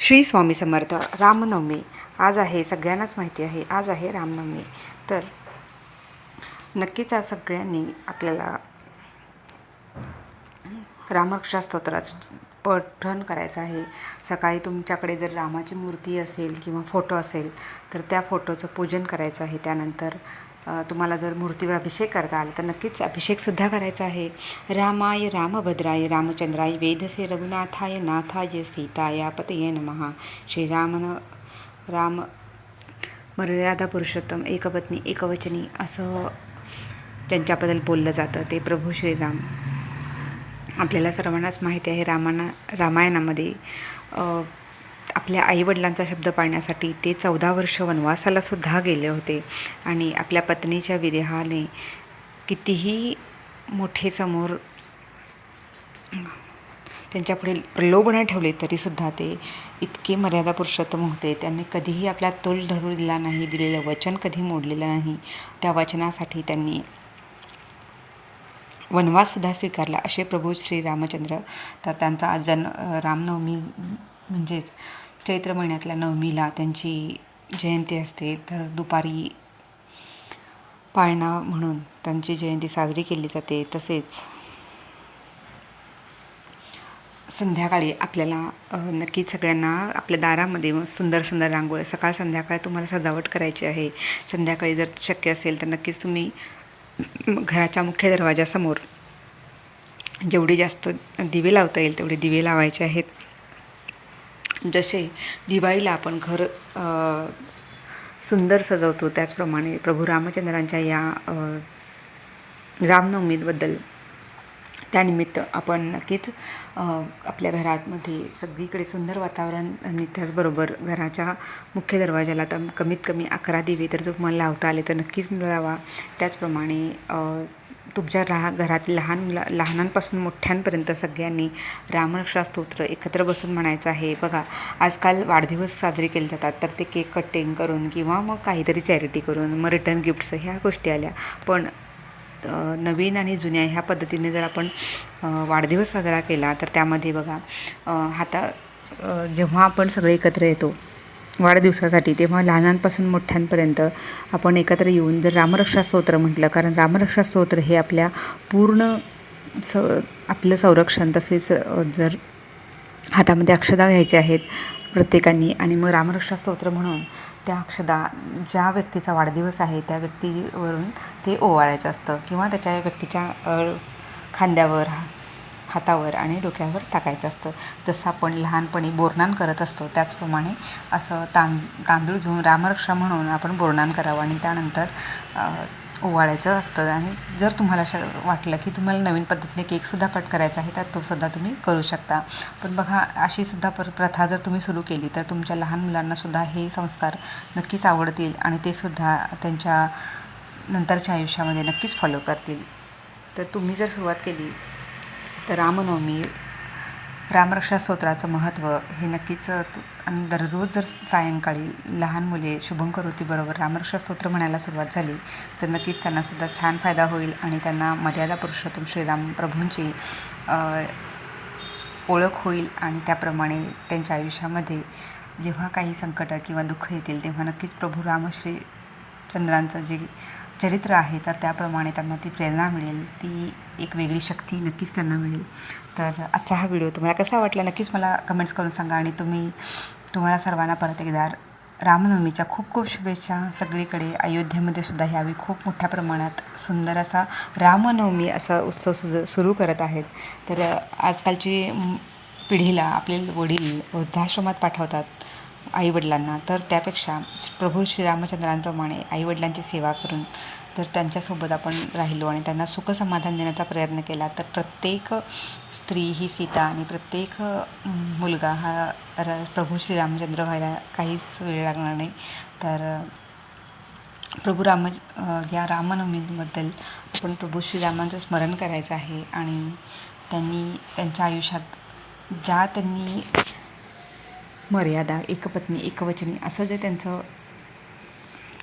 श्री स्वामी समर्थ रामनवमी. आज आहे सगळ्यांनाच माहिती आहे आज आहे रामनवमी. तर नक्कीच आज सगळ्यांनी आपल्याला रामरक्षा स्तोत्राचं पठण करायचं आहे. सकाळी तुमच्याकडे जर रामाची मूर्ती असेल किंवा फोटो असेल तर त्या फोटोचं पूजन करायचं आहे. त्यानंतर तुम्हाला जर मूर्तीवर अभिषेक करता आला तर नक्कीच अभिषेकसुद्धा करायचा आहे. रामाय रामभद्राय रामचंद्राय वेदसे रघुनाथाय नाथाय सीताया पतये नमः. श्रीरामन राम मर्यादा पुरुषोत्तम एकपत्नी एकवचनी असं ज्यांच्याबद्दल बोललं जातं ते प्रभू श्रीराम. आपल्याला सर्वांनाच माहिती आहे रामाना रामायणामध्ये आपल्या आईवडिलांचा शब्द पाळण्यासाठी ते चौदा वर्ष वनवासाला सुद्धा गेले होते. आणि आपल्या पत्नीच्या विदेहाने कितीही मोठे समोर त्यांच्यापुढे प्रलोभनं ठेवले तरीसुद्धा ते इतके मर्यादा पुरुषोत्तम होते. त्यांनी कधीही आपला तोल धरू दिला नाही दिलेलं वचन कधी मोडलेलं नाही. त्या वचनासाठी त्यांनी वनवाससुद्धा स्वीकारला. असे प्रभू श्री रामचंद्र तर त्यांचा आज जन रामनवमी म्हणजेच चैत्र महिन्यातल्या नवमीला त्यांची जयंती असते. तर दुपारी पाळणा म्हणून त्यांची जयंती साजरी केली जाते. तसेच संध्याकाळी आपल्याला नक्कीच सगळ्यांना आपल्या दारामध्ये मग सुंदर सुंदर रांगोळी सकाळ संध्याकाळ तुम्हाला सजावट करायची आहे. संध्याकाळी जर शक्य असेल तर नक्कीच तुम्ही घराच्या मुख्य दरवाजासमोर जेवढे जास्त दिवे लावता येईल तेवढे दिवे लावायचे आहेत. जसे दिवाळीला आपण घर सुंदर सजवतो त्याचप्रमाणे प्रभू रामचंद्रांच्या या रामनवमीबद्दल त्यानिमित्त आपण नक्कीच आपल्या घरामध्ये सगळीकडे सुंदर वातावरण आणि त्याचबरोबर घराच्या मुख्य दरवाजाला तर कमीत कमी अकरा दिवे तर जर तुम्हाला लावता आले तर नक्कीच लावा. त्याचप्रमाणे तुमच्या लहा घरात लहान मुला लहानांपासून मोठ्यांपर्यंत सगळ्यांनी रामरक्षा स्तोत्र एकत्र बसून म्हणायचं आहे. बघा आजकाल वाढदिवस साजरे केले जातात तर ते केक कटिंग करून किंवा मग काहीतरी चॅरिटी करून मग रिटर्न गिफ्ट्स ह्या गोष्टी आल्या. पण नवीन आणि जुन्या ह्या पद्धतीने जर आपण वाढदिवस साजरा केला तर त्यामध्ये बघा हाता जेव्हा आपण सगळे एकत्र येतो वाढदिवसासाठी तेव्हा लहानांपासून मोठ्यांपर्यंत आपण एकत्र येऊन जर रामरक्षा स्तोत्र म्हटलं कारण रामरक्षा स्तोत्र हे आपल्या पूर्ण स आपलं संरक्षण तसेच जर हातामध्ये अक्षदा घ्यायच्या आहेत प्रत्येकाने आणि मग रामरक्षा स्तोत्र म्हणून त्या अक्षदा ज्या व्यक्तीचा वाढदिवस आहे त्या व्यक्तीवरून ते ओवाळायचं असतं किंवा त्याच्या व्यक्तीच्या खांद्यावर हा- हातावर आणि डोक्यावर टाकायचं असतं. जसं आपण लहानपणी बोरनान करत असतो त्याचप्रमाणे असं तां तांदूळ घेऊन रामरक्षा म्हणून आपण बोरनान करावं आणि त्यानंतर ओवाळायचं असतं. आणि जर तुम्हाला श वाटलं की तुम्हाला नवीन पद्धतीने केकसुद्धा कट करायचा आहे तर तो सुद्धा तुम्ही करू शकता. पण बघा अशी सुद्धा पर प्रथा जर तुम्ही सुरू केली तर तुमच्या लहान मुलांनासुद्धा हे संस्कार नक्कीच आवडतील आणि ते सुद्धा त्यांच्या नंतरच्या आयुष्यामध्ये नक्कीच फॉलो करतील. तर तुम्ही जर सुरुवात केली तर रामनवमी रामरक्षा स्तोत्राचं महत्त्व हे नक्कीच आणि दररोज जर सायंकाळी लहान मुले शुभंकरोतीबरोबर रामरक्षा स्तोत्र म्हणायला सुरुवात झाली तर नक्कीच त्यांनासुद्धा छान फायदा होईल आणि त्यांना मर्यादा पुरुषोत्तम श्रीराम प्रभूंची ओळख होईल आणि त्याप्रमाणे त्यांच्या आयुष्यामध्ये जेव्हा काही संकटं किंवा दुःख येतील तेव्हा नक्कीच प्रभू रामश्री चंद्रांचं जे चरित्र आहे तर त्याप्रमाणे त्यांना ती प्रेरणा मिळेल ती एक वेगळी शक्ती नक्कीच त्यांना मिळेल. तर आजचा हा व्हिडिओ तुम्हाला कसा वाटला नक्कीच मला कमेंट्स करून सांगा आणि तुम्ही तुम्हाला सर्वांना परत एकदा रामनवमीच्या खूप खूप शुभेच्छा. सगळीकडे अयोध्येमध्ये सुद्धा ह्यावेळी खूप मोठ्या प्रमाणात सुंदर असा रामनवमी असा उत्सव सुज सुरू करत आहेत. तर आजकालची पिढीला आपले वडील वृद्धाश्रमात पाठवतात. आईवडिलांना. तर त्यापेक्षा प्रभू श्रीरामचंद्रांप्रमाणे आईवडिलांची सेवा करून जर त्यांच्यासोबत आपण राहिलो आणि त्यांना सुखसमाधान देण्याचा प्रयत्न केला तर प्रत्येक स्त्री ही सीता आणि प्रत्येक मुलगा हा र प्रभू श्रीरामचंद्र व्हायला काहीच वेळ लागणार नाही. तर प्रभू राम या रामनवमीबद्दल आपण प्रभू श्रीरामांचं स्मरण करायचं आहे आणि त्यांनी त्यांच्या आयुष्यात ज्या त्यांनी मर्यादा एकपत्नी एकवचनी असं जे त्यांचं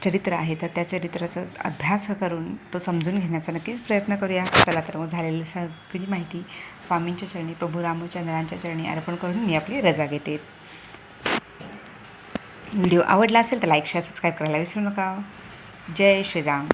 चरित्र आहे तर त्या चरित्राचा अभ्यास करून तो समजून घेण्याचा नक्कीच प्रयत्न करूया. चला तर मग झालेली सगळी माहिती स्वामींच्या चरणी प्रभू रामचंद्रांच्या चरणी अर्पण करून मी आपली रजा घेते. व्हिडिओ आवडला असेल तर लाईक शेअर सबस्क्राईब करायला विसरू नका. जय श्रीराम.